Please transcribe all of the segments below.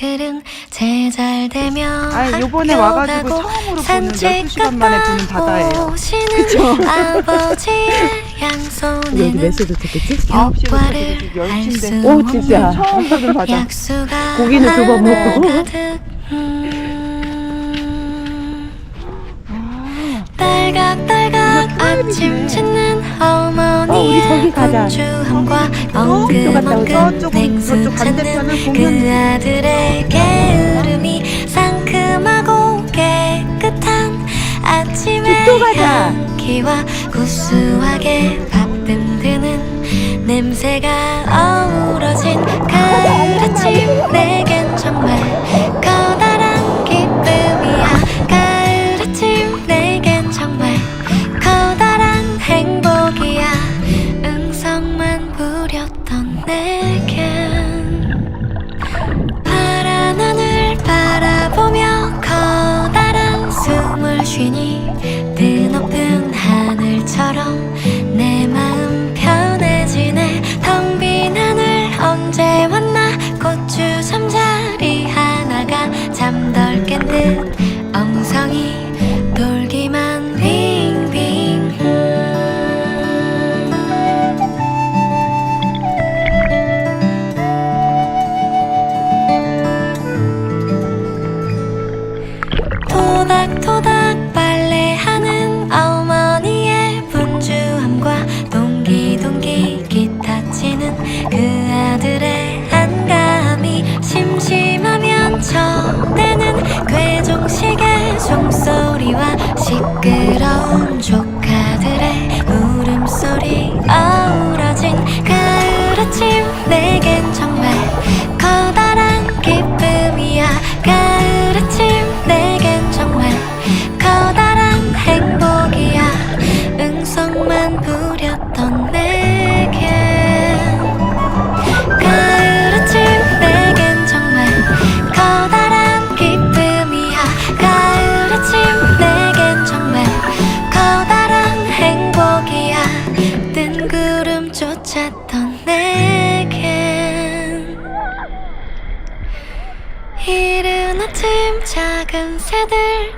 아이들은 제잘되며 아, 요번에 와가지고 처음으로 보는 산책 12시간 만에 보는 바다예요. 아버지의 여기 몇 시에 도착했지? 아홉 시에 효과를 도착해서 알 열심인데. 수 오, 진짜. 처음 보는 바다. 고기는 두번 하나 먹고. 음. 딸각딸각 아침 짓는 어, 우리 저기 가자. 또 엉금 갔다 오자. 저쪽 찾는 반대편은 그 공연. 아들의 게으름이 상큼하고 깨끗한 아침의 또 가자. 향기와 구수하게 밥듬드는 냄새가 어우러진 가을 아침 내겐 덜 깬 듯 엉성이 돌기만 빙빙. 토닥토닥 소리와 시끄러운 조카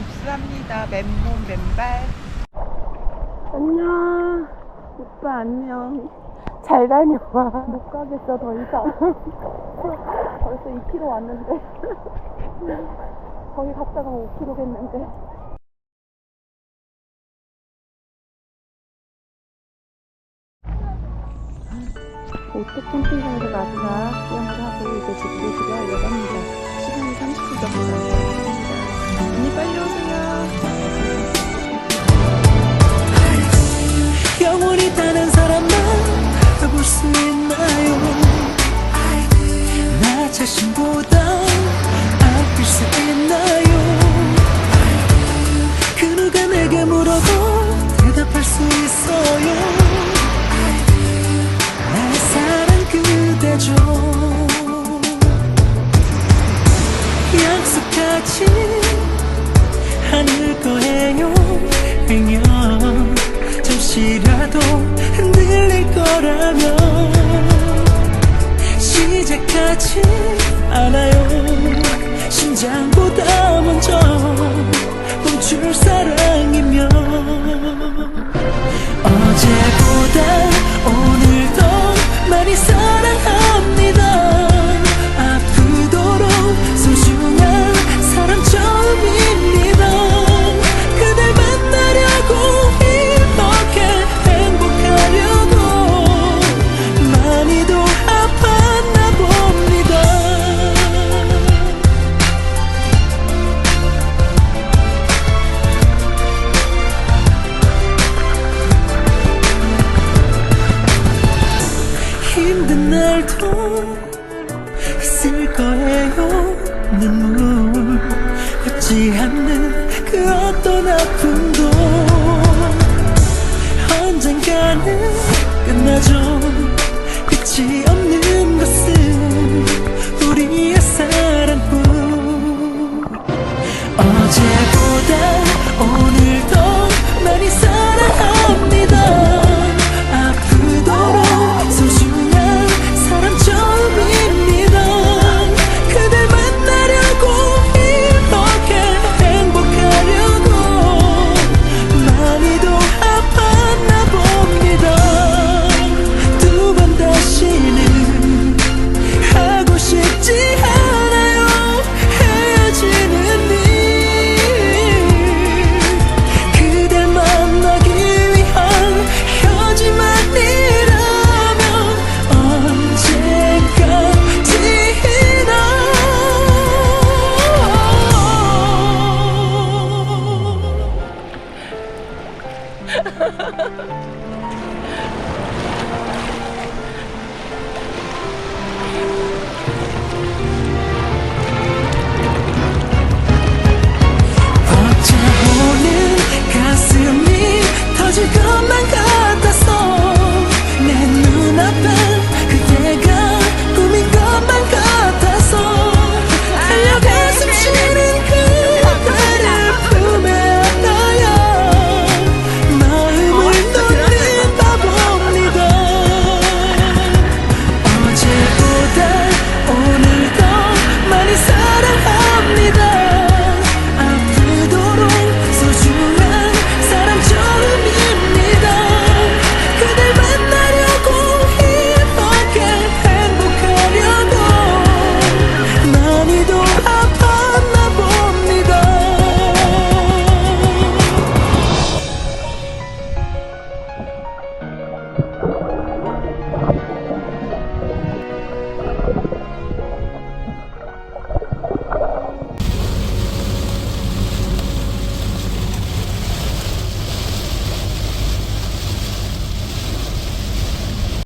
입수합니다. 맨몸 맨발. 안녕. 오빠 안녕. 잘 다녀와. 못 가겠어, 더 이상. 벌써 2km 왔는데. 거기 갔다가 5km겠는데. 오토 캠핑장에서 마지막 수영을 하고 이제 집으로 들어가려고 합니다. 시간이 30분 정도 남았습니다. 언니 빨리 오세요. 영원히 다른 사람만 해볼 수 있나요 나 자신보다 아낄 수 있나요 시작하지 않아요. 심장보다 먼저 멈출 사랑 Ooh.